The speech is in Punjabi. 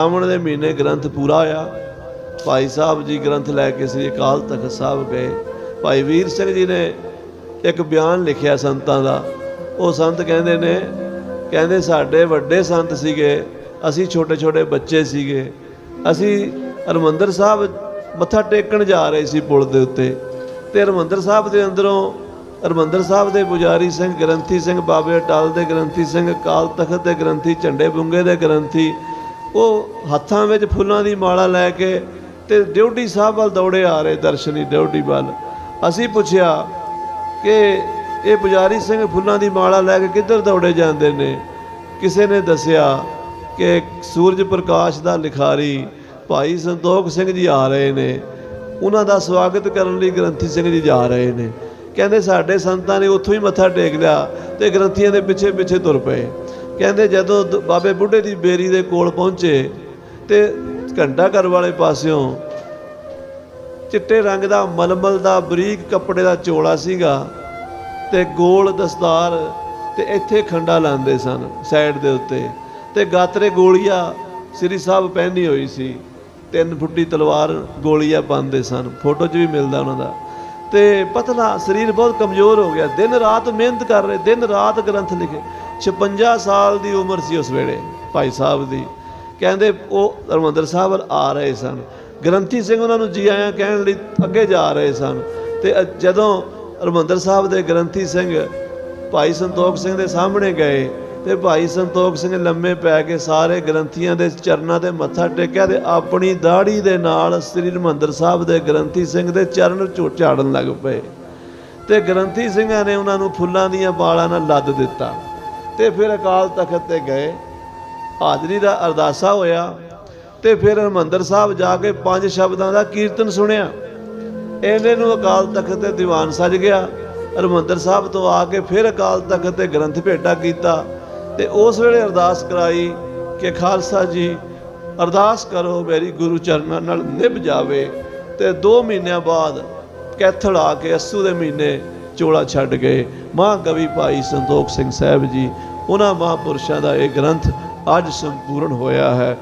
ਸਾਵਣ ਦੇ ਮਹੀਨੇ ਗ੍ਰੰਥ ਪੂਰਾ ਹੋਇਆ। ਭਾਈ ਸਾਹਿਬ ਜੀ ਗ੍ਰੰਥ ਲੈ ਕੇ ਸ੍ਰੀ ਅਕਾਲ ਤਖਤ ਸਾਹਿਬ ਗਏ। ਭਾਈ ਵੀਰ ਸਿੰਘ ਜੀ ਨੇ ਇੱਕ ਬਿਆਨ ਲਿਖਿਆ ਸੰਤਾਂ ਦਾ। ਉਹ ਸੰਤ ਕਹਿੰਦੇ ਨੇ, ਕਹਿੰਦੇ ਸਾਡੇ ਵੱਡੇ ਸੰਤ ਸੀਗੇ, ਅਸੀਂ ਛੋਟੇ ਛੋਟੇ ਬੱਚੇ ਸੀਗੇ। ਅਸੀਂ ਹਰਮੰਦਰ ਸਾਹਿਬ ਮੱਥਾ ਟੇਕਣ ਜਾ ਰਹੇ ਸੀ ਪੁਲ ਦੇ ਉੱਤੇ। ਤੇ ਹਰਮੰਦਰ ਸਾਹਿਬ ਦੇ ਅੰਦਰੋਂ ਹਰਮੰਦਰ ਸਾਹਿਬ ਦੇ ਪੁਜਾਰੀ ਸਿੰਘ ਗ੍ਰੰਥੀ ਸਿੰਘ ਬਾਬੇ ਅਟਾਲ ਦੇ ਗ੍ਰੰਥੀ ਸਿੰਘ, ਅਕਾਲ ਤਖਤ ਦੇ ਗ੍ਰੰਥੀ, ਝੰਡੇ ਬੁੰਗੇ ਦੇ ਗ੍ਰੰਥੀ ਉਹ ਹੱਥਾਂ ਵਿੱਚ ਫੁੱਲਾਂ ਦੀ ਮਾਲਾ ਲੈ ਕੇ ਤੇ ਡਿਊਟੀ ਸਾਹਿਬ ਵੱਲ ਦੌੜੇ ਆ ਰਹੇ ਦਰਸ਼ਨੀ ਡਿਊਟੀ ਵੱਲ। ਅਸੀਂ ਪੁੱਛਿਆ ਕਿ ਇਹ ਪੁਜਾਰੀ ਸਿੰਘ ਫੁੱਲਾਂ ਦੀ ਮਾਲਾ ਲੈ ਕੇ ਕਿੱਧਰ ਦੌੜੇ ਜਾਂਦੇ ਨੇ? ਕਿਸੇ ਨੇ ਦੱਸਿਆ ਕਿ ਸੂਰਜ ਪ੍ਰਕਾਸ਼ ਦਾ ਲਿਖਾਰੀ ਭਾਈ ਸੰਤੋਖ ਸਿੰਘ ਜੀ ਆ ਰਹੇ ਨੇ। ਉਹਨਾਂ ਦਾ ਸਵਾਗਤ ਕਰਨ ਲਈ ਗ੍ਰੰਥੀ ਸਿੰਘ ਜੀ ਜਾ ਰਹੇ ਨੇ। ਕਹਿੰਦੇ, ਸਾਡੇ ਸੰਤਾਂ ਨੇ ਉੱਥੋਂ ਹੀ ਮੱਥਾ ਟੇਕ ਲਿਆ ਤੇ ਗ੍ਰੰਥੀਆਂ ਦੇ ਪਿੱਛੇ ਪਿੱਛੇ ਤੁਰ ਪਏ। ਕਹਿੰਦੇ ਜਦੋਂ ਦ- ਬਾਬੇ ਬੁੱਢੇ ਦੀ ਬੇਰੀ ਦੇ ਕੋਲ ਪਹੁੰਚੇ ਤੇ ਘੰਟਾ ਘਰ ਵਾਲੇ ਪਾਸਿਓਂ ਚਿੱਟੇ ਰੰਗ ਦਾ, ਮਲਮਲ ਦਾ, ਬਰੀਕ ਕੱਪੜੇ ਦਾ ਚੋਲਾ ਸੀਗਾ ਤੇ ਗੋਲ ਦਸਤਾਰ ਤੇ ਇੱਥੇ ਖੰਡਾ ਲਾਉਂਦੇ ਸਨ ਸਾਈਡ ਦੇ ਉੱਤੇ ਤੇ ਗਾਤਰੇ ਗੋਲੀਆਂ ਸ੍ਰੀ ਸਾਹਿਬ ਪਹਿਨੀ ਹੋਈ ਸੀ। ਤਿੰਨ ਫੁੱਟੀ ਤਲਵਾਰ ਗੋਲੀਆਂ ਪਾਉਂਦੇ ਸਨ। ਫੋਟੋ 'ਚ ਵੀ ਮਿਲਦਾ ਉਹਨਾਂ ਦਾ। ਤੇ ਪਤਲਾ, ਸਰੀਰ ਬਹੁਤ ਕਮਜ਼ੋਰ ਹੋ ਗਿਆ। ਦਿਨ ਰਾਤ ਮਿਹਨਤ ਕਰ ਰਹੇ, ਦਿਨ ਰਾਤ ਗ੍ਰੰਥ ਲਿਖੇ। 56 ਸਾਲ ਦੀ ਉਮਰ ਸੀ ਉਸ ਵੇਲੇ, ਭਾਈ ਸਾਹਿਬ ਦੀ। ਕਹਿੰਦੇ ਉਹ ਹਰਿਮੰਦਰ ਸਾਹਿਬ ਵੱਲ ਆ ਰਹੇ ਸਨ। ਗ੍ਰੰਥੀ ਸਿੰਘ ਉਹਨਾਂ ਨੂੰ ਜੀ ਆਇਆਂ ਕਹਿਣ ਲਈ ਅੱਗੇ ਜਾ ਰਹੇ ਸਨ। ਤੇ ਜਦੋਂ ਹਰਿਮੰਦਰ ਸਾਹਿਬ ਦੇ ਗ੍ਰੰਥੀ ਸਿੰਘ ਭਾਈ ਸੰਤੋਖ ਸਿੰਘ ਦੇ ਸਾਹਮਣੇ ਗਏ, ਤੇ ਭਾਈ ਸੰਤੋਖ ਸਿੰਘ ਲੰਮੇ ਪੈ ਕੇ ਸਾਰੇ ਗ੍ਰੰਥੀਆਂ ਦੇ ਚਰਨਾਂ ਤੇ ਮੱਥਾ ਟੇਕਿਆ ਤੇ ਆਪਣੀ ਦਾੜੀ ਦੇ ਨਾਲ ਸ੍ਰੀ ਹਰਿਮੰਦਰ ਸਾਹਿਬ ਦੇ ਗ੍ਰੰਥੀ ਸਿੰਘ ਦੇ ਚਰਨ ਝੋ- ਝਾੜਨ ਲੱਗ ਪਏ। ਤੇ ਗ੍ਰੰਥੀ ਸਿੰਘਾਂ ਨੇ ਉਹਨਾਂ ਨੂੰ ਫੁੱਲਾਂ ਦੀਆਂ ਬਾਲਾਂ ਨਾਲ ਲੱਦ ਦਿੱਤਾ। ਤੇ ਫਿਰ ਅਕਾਲ ਤਖਤ ਤੇ ਗਏ। ਹਾਜ਼ਰੀ ਦਾ ਅਰਦਾਸਾ ਹੋਇਆ ਤੇ ਫਿਰ ਹਰਮੰਦਰ ਸਾਹਿਬ ਜਾ ਕੇ ਪੰਜ ਸ਼ਬਦਾਂ ਦਾ ਕੀਰਤਨ ਸੁਣਿਆ। ਇਹਨੇ ਨੂੰ ਅਕਾਲ ਤਖਤ ਤੇ ਦੀਵਾਨ ਸਜ ਗਿਆ। ਹਰਮੰਦਰ ਸਾਹਿਬ ਤੋਂ ਆ ਕੇ ਫਿਰ ਅਕਾਲ ਤਖਤ ਤੇ ਗ੍ਰੰਥ ਭੇਟਾ ਕੀਤਾ ਤੇ ਉਸ ਵੇਲੇ ਅਰਦਾਸ ਕਰਾਈ ਕਿ ਖਾਲਸਾ ਜੀ, ਅਰਦਾਸ ਕਰੋ ਮੇਰੀ ਗੁਰੂ ਚਰਨਾਂ ਨਾਲ ਨਿਭ ਜਾਵੇ ਤੇ 2 ਮਹੀਨਿਆਂ ਬਾਅਦ ਕੈਥਲ ਆ ਕੇ ਅੱਸੂ ਦੇ ਮਹੀਨੇ ਚੋਲਾ ਛੱਡ ਗਏ। ਮਹਾਂਕਵੀ ਭਾਈ ਸੰਤੋਖ ਸਿੰਘ ਸਾਹਿਬ ਜੀ ਉਹਨਾਂ ਮਹਾਂਪੁਰਸ਼ਾਂ ਦਾ ਇਹ ਗ੍ਰੰਥ ਅੱਜ ਸੰਪੂਰਨ ਹੋਇਆ ਹੈ।